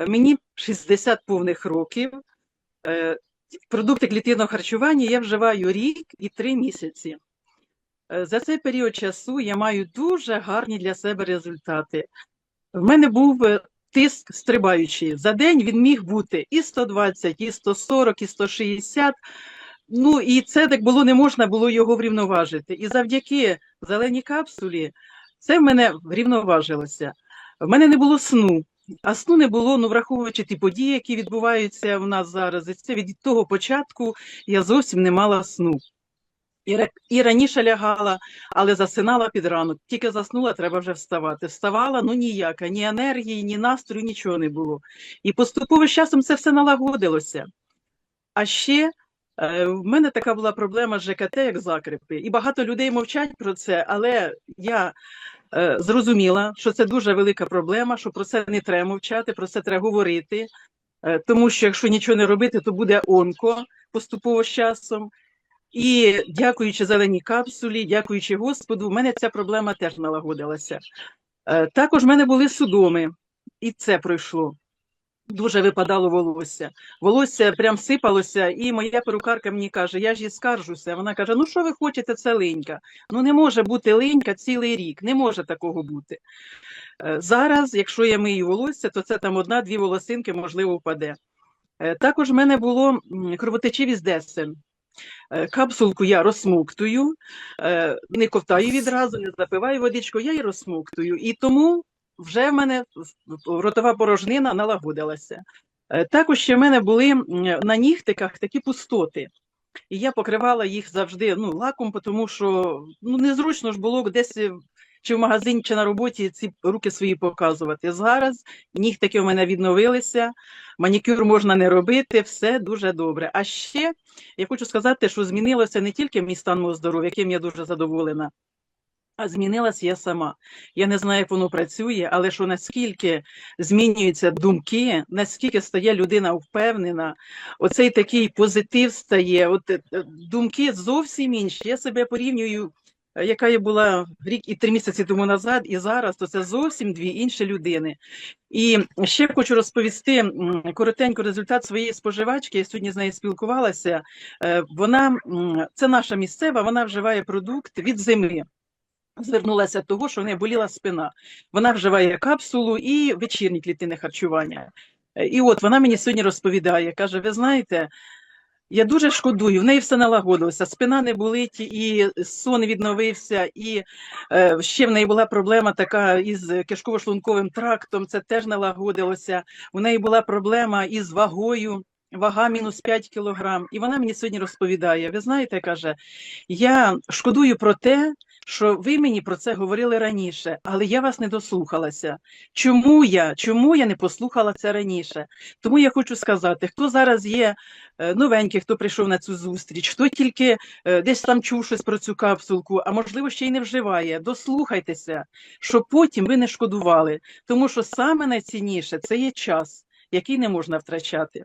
Е, Мені 60 повних років. Е, Продукти клітинного харчування я вживаю рік і три місяці. Е, За цей період часу я маю дуже гарні для себе результати. В мене був тиск стрибаючий. За день він міг бути і 120, і 140, і 160. Ну і це так було, не можна було його врівноважити. І завдяки зеленій капсулі це в мене врівноважилося. В мене не було сну. А сну не було, ну враховуючи ті події, які відбуваються в нас зараз. І це від того початку я зовсім не мала сну. І, раніше лягала, але засинала під ранок. Тільки заснула, треба вже вставати. Вставала, ну ніяка, ні енергії, ні настрою, нічого не було. І поступово з часом це все налагодилося. А ще е, в мене така була проблема з ЖКТ, як закрепи. І багато людей мовчать про це, але я зрозуміла, що це дуже велика проблема, що про це не треба мовчати, про це треба говорити. Е, тому що якщо нічого не робити, то буде онко поступово з часом. І дякуючи зеленій капсулі, дякуючи Господу, в мене ця проблема теж налагодилася. Е, Також в мене були судоми, і це пройшло. Дуже випадало волосся. Волосся прям сипалося, і моя перукарка мені каже: я ж їй скаржуся. Вона каже: Ну що ви хочете, це линька? Ну не може бути линька цілий рік, не може такого бути. Е, Зараз, якщо я мию волосся, то це там одна-дві волосинки, можливо, впаде. Е, Також в мене було м, кровотечивість десен. Е, Капсулку я розсмоктую, не ковтаю відразу, не запиваю водичку, я її розсмоктую. І тому вже в мене ротова порожнина налагодилася. Е, Також ще в мене були на нігтиках такі пустоти. І я покривала їх завжди ну, лаком, тому що ну, незручно ж було десь е, чи в магазині, чи на роботі ці руки свої показувати. Зараз нігтики у мене відновилися, манікюр можна не робити, все дуже добре. А ще я хочу сказати, що змінилося не тільки мій стан мого здоров'я, яким я дуже задоволена, а змінилась я сама. Я не знаю, як воно працює, але що наскільки змінюються думки, наскільки стає людина впевнена, оцей такий позитив стає, от е, е, думки зовсім інші. Я себе порівнюю, е, яка я була рік і три місяці тому назад, і зараз, то це зовсім дві інші людини. І ще хочу розповісти коротенько результат своєї споживачки. Я сьогодні з нею спілкувалася. Вона це наша місцева, вона вживає продукт від землі. Звернулася того, що в неї боліла спина. Вона вживає капсулу і вечірні клітини харчування. Е, І от вона мені сьогодні розповідає, каже: ви знаєте, я дуже шкодую, в неї все налагодилося, спина не болить, і сон відновився, і е, ще в неї була проблема така із кишково-шлунковим трактом, це теж налагодилося. У неї була проблема із вагою, вага мінус 5 кілограм. І вона мені сьогодні розповідає: ви знаєте, каже, я шкодую про те, що ви мені про це говорили раніше, але я вас не дослухалася. Чому я? Чому я не послухала це раніше? Тому я хочу сказати, хто зараз є е, новенький, хто прийшов на цю зустріч, хто тільки е, десь там чув щось про цю капсулку, а можливо ще й не вживає. Дослухайтеся, щоб потім ви не шкодували, тому що саме найцінніше це є час, який не можна втрачати.